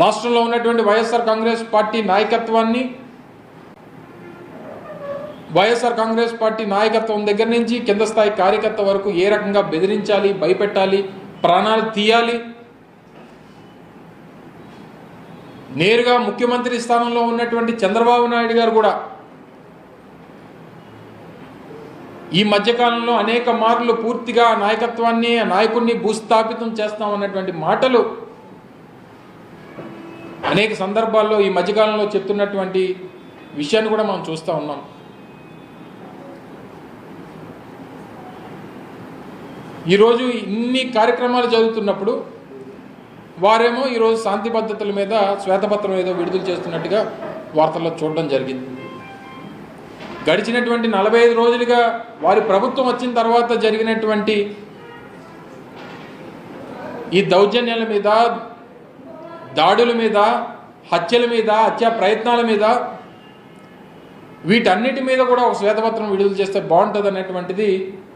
రాష్ట్రంలో ఉన్నటువంటి వైఎస్ఆర్ కాంగ్రెస్ పార్టీ నాయకత్వాన్ని వైఎస్ఆర్ కాంగ్రెస్ పార్టీ నాయకత్వం దగ్గర నుంచి కింద స్థాయి కార్యకర్త వరకు ఏ రకంగా బెదిరించాలి భయపెట్టాలి ప్రాణాలు తీయాలి నేరుగా ముఖ్యమంత్రి స్థానంలో ఉన్నటువంటి చంద్రబాబు నాయుడు గారు కూడా ఈ మధ్యకాలంలో అనేక మార్లు పూర్తిగా నాయకత్వాన్ని ఆ నాయకుడిని భూస్థాపితం చేస్తామన్నటువంటి మాటలు అనేక సందర్భాల్లో ఈ మధ్యకాలంలో చెప్తున్నటువంటి విషయాన్ని కూడా మనం చూస్తూ ఉన్నాం. ఈరోజు ఇన్ని కార్యక్రమాలు జరుగుతున్నప్పుడు వారేమో ఈరోజు శాంతి భద్రతల మీద శ్వేతపత్రం ఏదో విడుదల చేస్తున్నట్టుగా వార్తల్లో చూడడం జరిగింది. గడిచినటువంటి నలభై ఐదు రోజులుగా వారి ప్రభుత్వం వచ్చిన తర్వాత జరిగినటువంటి ఈ దౌర్జన్యాల మీద దాడుల మీద హత్యల మీద హత్యా ప్రయత్నాల మీద వీటన్నిటి మీద కూడా ఒక శ్వేతపత్రం విడుదల చేస్తే బాగుంటుంది అనేటువంటిది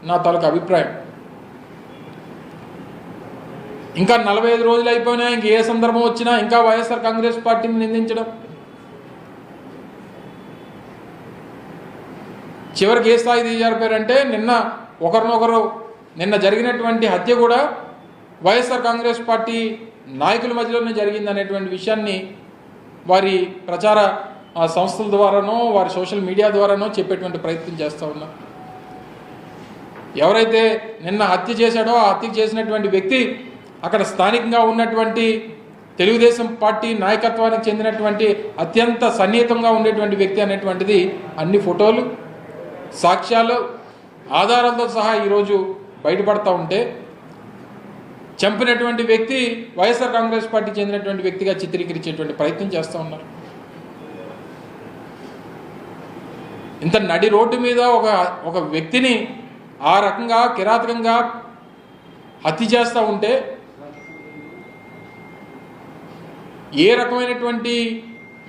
నా తాలూకు అభిప్రాయం. ఇంకా నలభై ఐదు రోజులు అయిపోయినా ఇంక ఏ సందర్భం వచ్చినా ఇంకా వైఎస్ఆర్ కాంగ్రెస్ పార్టీని నిందించడం. చివరికి ఏ స్థాయి దిగజారిపోయారంటే నిన్న ఒకరినొకరు నిన్న జరిగినటువంటి హత్య కూడా వైఎస్ఆర్ కాంగ్రెస్ పార్టీ నాయకుల మధ్యలోనే జరిగింది అనేటువంటి విషయాన్ని వారి ప్రచార సంస్థల ద్వారానో వారి సోషల్ మీడియా ద్వారానో చెప్పేటువంటి ప్రయత్నం చేస్తూ ఉన్నాం. ఎవరైతే నిన్న హత్య చేశాడో ఆ హత్య చేసినటువంటి వ్యక్తి అక్కడ స్థానికంగా ఉన్నటువంటి తెలుగుదేశం పార్టీ నాయకత్వానికి చెందినటువంటి అత్యంత సన్నిహితంగా ఉండేటువంటి వ్యక్తి అనేటువంటిది అన్ని ఫోటోలు సాక్ష్యాలు ఆధారాలతో సహా ఈరోజు బయటపడతా ఉంటే చంపినటువంటి వ్యక్తి వైఎస్ఆర్ కాంగ్రెస్ పార్టీ చెందినటువంటి వ్యక్తిగా చిత్రీకరించేటువంటి ప్రయత్నం చేస్తూ ఉన్నారు. ఇంత నడి రోడ్డు మీద ఒక ఒక వ్యక్తిని ఆ రకంగా కిరాతకంగా హత్య చేస్తూ ఉంటే ఏ రకమైనటువంటి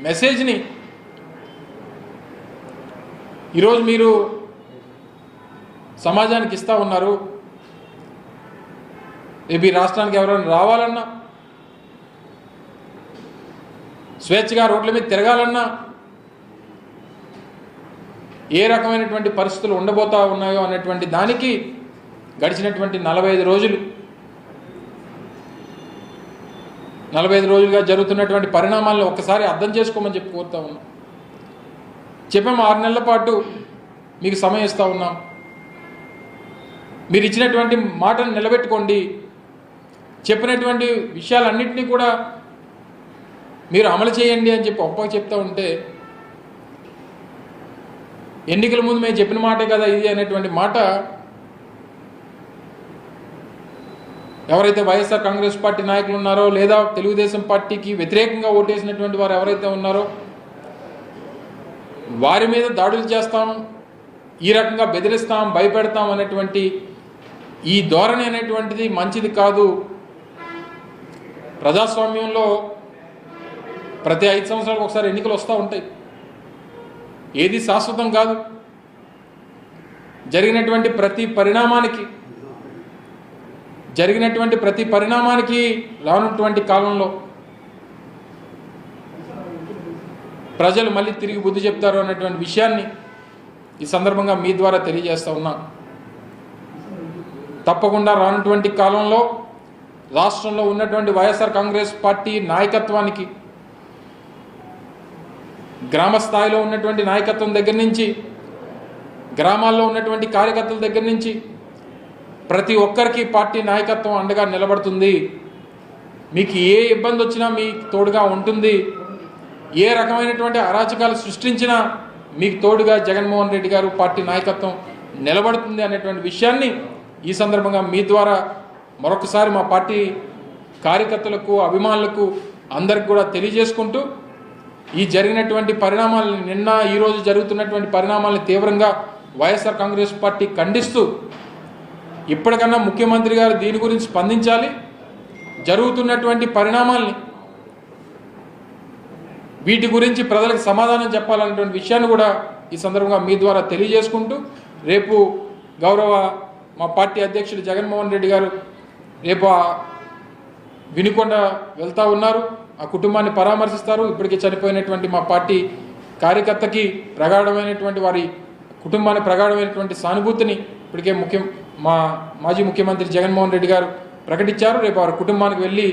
మెసేజ్ని ఈరోజు మీరు సమాజానికి ఇస్తూ ఉన్నారు? ఈ రాష్ట్రానికి ఎవరైనా రావాలన్నా స్వేచ్ఛగా రోడ్ల మీద తిరగాలన్నా ఏ రకమైనటువంటి పరిస్థితులు ఉండబోతా ఉన్నాయో అనేటువంటి దానికి గడిచినటువంటి నలభై ఐదు రోజులు నలభై ఐదు రోజులుగా జరుగుతున్నటువంటి పరిణామాలను ఒక్కసారి అర్థం చేసుకోమని చెప్పి కోరుతా ఉన్నాం. చెప్పాము ఆరు నెలల పాటు మీకు సమయం ఇస్తూ ఉన్నాం. మీరు ఇచ్చినటువంటి మాటను నిలబెట్టుకోండి. చెప్పినటువంటి విషయాలన్నింటినీ కూడా మీరు అమలు చేయండి అని చెప్పి ఒప్పగా చెప్తా ఉంటే ఎన్నికల ముందు మేము చెప్పిన మాటే కదా ఇది అనేటువంటి మాట ఎవరైతే వైఎస్ఆర్ కాంగ్రెస్ పార్టీ నాయకులు ఉన్నారో లేదా తెలుగుదేశం పార్టీకి వ్యతిరేకంగా ఓటేసినటువంటి వారు ఎవరైతే ఉన్నారో వారి మీద దాడులు చేస్తాం ఈ రకంగా బెదిరిస్తాం భయపెడతాం అనేటువంటి ఈ ధోరణి అనేటువంటిది మంచిది కాదు. ప్రజాస్వామ్యంలో ప్రతి ఐదు సంవత్సరాలకు ఒకసారి ఎన్నికలు వస్తూ ఉంటాయి. ఏది శాశ్వతం కాదు. జరిగినటువంటి ప్రతి పరిణామానికి జరిగినటువంటి ప్రతి పరిణామానికి రానున్నటువంటి కాలంలో ప్రజలు మళ్ళీ తిరిగి బుద్ధి చెప్తారు అన్నటువంటి విషయాన్ని ఈ సందర్భంగా మీ ద్వారా తెలియజేస్తూ ఉన్నాను. తప్పకుండా రానటువంటి కాలంలో రాష్ట్రంలో ఉన్నటువంటి వైఎస్ఆర్ కాంగ్రెస్ పార్టీ నాయకత్వానికి గ్రామ స్థాయిలో ఉన్నటువంటి నాయకత్వం దగ్గర నుంచి గ్రామాల్లో ఉన్నటువంటి కార్యకర్తల దగ్గర నుంచి ప్రతి ఒక్కరికి పార్టీ నాయకత్వం అండగా నిలబడుతుంది. మీకు ఏ ఇబ్బంది వచ్చినా మీకు తోడుగా ఉంటుంది. ఏ రకమైనటువంటి అరాచకాలు సృష్టించినా మీకు తోడుగా జగన్మోహన్ రెడ్డి గారు పార్టీ నాయకత్వం నిలబడుతుంది అనేటువంటి విషయాన్ని ఈ సందర్భంగా మీ ద్వారా మరొకసారి మా పార్టీ కార్యకర్తలకు అభిమానులకు అందరికి కూడా తెలియజేసుకుంటూ ఈ జరిగినటువంటి పరిణామాలను నిన్న ఈరోజు జరుగుతున్నటువంటి పరిణామాలను తీవ్రంగా వైఎస్ఆర్ కాంగ్రెస్ పార్టీ ఖండిస్తూ ఇప్పటికన్నా ముఖ్యమంత్రి గారు దీని గురించి స్పందించాలి. జరుగుతున్నటువంటి పరిణామాల్ని వీటి గురించి ప్రజలకు సమాధానం చెప్పాలన్నటువంటి విషయాన్ని కూడా ఈ సందర్భంగా మీ ద్వారా తెలియజేసుకుంటూ రేపు గౌరవ మా పార్టీ అధ్యక్షుడు జగన్మోహన్ రెడ్డి గారు రేపు ఆ వినుకొండ వెళ్తూ ఉన్నారు ఆ కుటుంబాన్ని పరామర్శిస్తారు. ఇప్పటికే చనిపోయినటువంటి మా పార్టీ కార్యకర్తకి ప్రగాఢమైనటువంటి వారి కుటుంబానికి ప్రగాఢమైనటువంటి సానుభూతిని ఇప్పటికే ముఖ్యం మా మాజీ ముఖ్యమంత్రి జగన్మోహన్ రెడ్డి గారు ప్రకటించారు. రేపు వారి కుటుంబానికి వెళ్ళి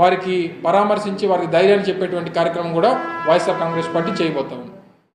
వారికి పరామర్శించి వారికి ధైర్యాన్ని చెప్పేటువంటి కార్యక్రమం కూడా వైఎస్ఆర్ కాంగ్రెస్ పార్టీ చేయబోతా ఉంది.